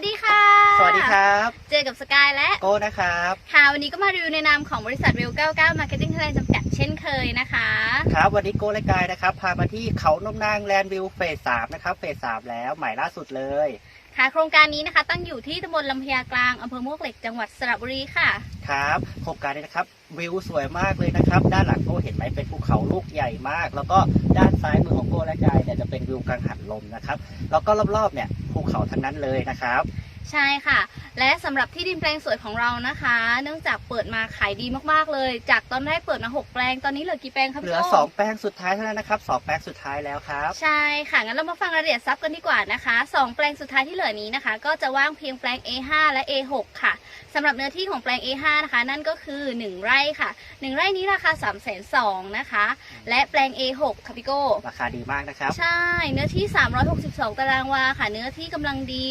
วัสดีค่ะ สวัสดีครับ เจอกับสกายและโก้นะครับ ค่ะ วันนี้ก็มารีวิวในนามของบริษัทเวล99 Marketing Thailand จำกัดเช่นเคยนะคะ ครับ วันนี้โก้และกายนะครับ พามาที่เขานมนางแลนด์วิวเฟสสามนะครับ เฟสสามแล้วใหม่ล่าสุดเลย ค่ะ โครงการนี้นะคะ ตั้งอยู่ที่ตำบลลำพญากลางอำเภอมวกเหล็ก จังหวัดสระบุรีค่ะ ครับ โครงการนี้นะครับ วิวสวยมากเลยนะครับ ด้านหลังโก้เห็นไหมเป็นภูเขาลูกใหญ่มาก แล้วก็ด้านซ้ายมือของโก้และกายเนี่ยจะเป็นวิวกังหันลมนะครับ แล้วก็รอบๆเนี่ย ภูเขาทั้งนั้นเลยนะครับ ใช่ค่ะ และสำหรับที่ดินแปลงสวยของเรานะคะ เนื่องจากเปิดมาขายดีมากๆเลย จากตอนแรกเปิดมาหกแปลงตอนนี้เหลือกี่แปลงครับเหลือพี่โสองแปลงสุดท้ายเท่านั้นนะครับสองแปลงสุดท้ายแล้วครับ ใช่ค่ะงั้นเรามาฟังรายละเอียดซับกันดีกว่านะคะสองแปลงสุดท้ายที่เหลือนี้นะคะ ก็จะว่างเพียงแปลง A5 และ A6 ค่ะสำหรับเนื้อที่ของแปลง A5 นะคะ นั่นก็คือ 1 ไร่ค่ะ 1 ไร่นี้ราคา3 2 0 0 0นะคะ และแปลง A6 ค่ะพี่โก้ราคาดีมากนะครับ ใช่เนื้อที่ 362 ตารางวาค่ะ เนื้อที่กำลังดี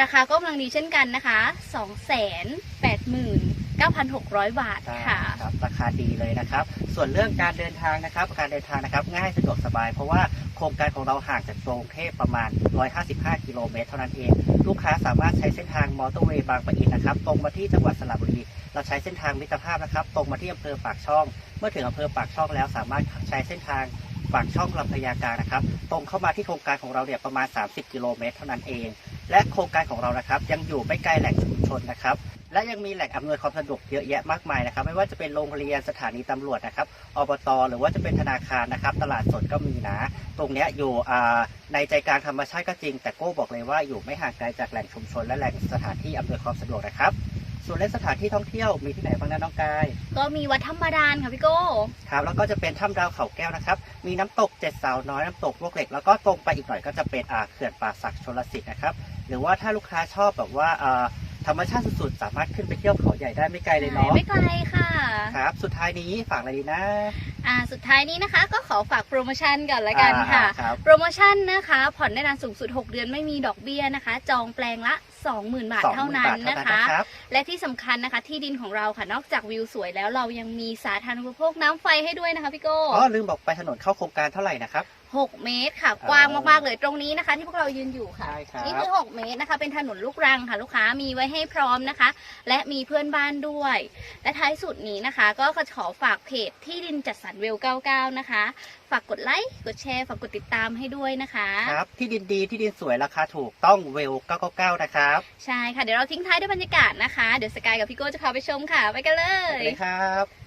ราคาก็กำลังดีเช่นกันนะคะ289,600 บาทค่ะครับราคาดีเลยนะครับ ส่วนเรื่องการเดินทางนะครับ การเดินทางนะครับง่ายสะดวกสบาย เพราะว่าโครงการของเราห่างจากกรุงเทพประมาณ 155 กิโลเมตรเท่านั้นเอง ลูกค้าสามารถใช้เส้นทางมอเตอร์เวย์บางปะอินนะครับ ตรงมาที่จังหวัดสระบุรี เราใช้เส้นทางมิตรภาพนะครับ ตรงมาที่อำเภอปากช่อง เมื่อถึงอำเภอปากช่องแล้วสามารถใช้เส้นทางปากช่องลำพญากลางนะครับ ตรงเข้ามาที่โครงการของเราเนี่ยประมาณ 30 กิโลเมตรเท่านั้นเอง และโครงการของเรานะครับ ยังอยู่ไม่ไกลแหล่งชุมชนนะครับ และยังมีแหล่งอำนวยความสะดวกเยอะแยะมากมายนะครับ ไม่ว่าจะเป็นโรงเรียนสถานีตำรวจนะครับอบตหรือว่าจะเป็นธนาคารนะครับ ตลาดสดก็มีนะตรงเนี้ยอยู่อ่าในใจกลางธรรมชาติก็จริง แต่โก้บอกเลยว่าอยู่ไม่ห่างไกลจากแหล่งชุมชน และแหล่งสถานที่อำนวยความสะดวกนะครับส่วนเรื่องสถานที่ท่องเที่ยวมีที่ไหนบ้างนะน้องกาย ก็มีวัดธรรมดานค่ะพี่โก้ ครับแล้วก็จะเป็นถ้ำดาวเขาแก้วนะครับ มีน้ำตกเจ็ดสาวน้อยน้ำตกพวกเหล็ก แล้วก็ตรงไปอีกหน่อยก็จะเป็นอ่าเขื่อนป่าศักดิ์ชลสิทธิ์นะครับ หรือว่าถ้าลูกค้าชอบแบบว่าอ่าธรรมชาติสุดๆ สามารถขึ้นไปเที่ยวเขาใหญ่ได้ไม่ไกลเลยเนาะไม่ไกลค่ะครับ สุดท้ายนี้ฝากอะไรดีนะอ่าสุดท้ายนี้นะคะก็ขอฝากโปรโมชั่นก่อนละกันค่ะ อ่าครับโปรโมชั่นนะคะ ผ่อนได้นานสูงสุด 6 เดือนไม่มีดอกเบี้ยนะคะ จองแปลงละ 20,000 บาทสองหเท่ามื่นนั้นบาทเท่านะนั้นคะ นะครับ และที่สำคัญนะคะที่ดินของเราค่ะ นอกจากวิวสวยแล้วเรายังมีสาธารณูปโภคน้ำไฟให้ด้วยนะคะพี่โก้ อ๋อลืมบอกไปถนนเข้าโครงการเท่าไหร่นะครับ 6 เมตรค่ะ กว้างมากๆเลยตรงนี้นะคะ ที่พวกเรายืนอยู่ค่ะ ใช่ครับ นี่คือ 6 เมตรนะคะ เป็นถนนลูกรังค่ะ ลูกค้ามีไว้ให้พร้อมนะคะ และมีเพื่อนบ้านด้วย และท้ายสุดนี้นะคะ ก็ขอฝากเพจที่ดินจัดสรรเวล 99 นะคะ ฝากกดไลค์กดแชร์ฝากกดติดตามให้ด้วยนะคะ ครับที่ดินดีที่ดินสวยราคาถูกต้องเวล999นะครับใช่ค่ะเดี๋ยวเราทิ้งท้ายด้วยบรรยากาศนะคะ เดี๋ยวสกายกับพี่โก้จะพาไปชมค่ะ ไปกันเลไปย เลยครับ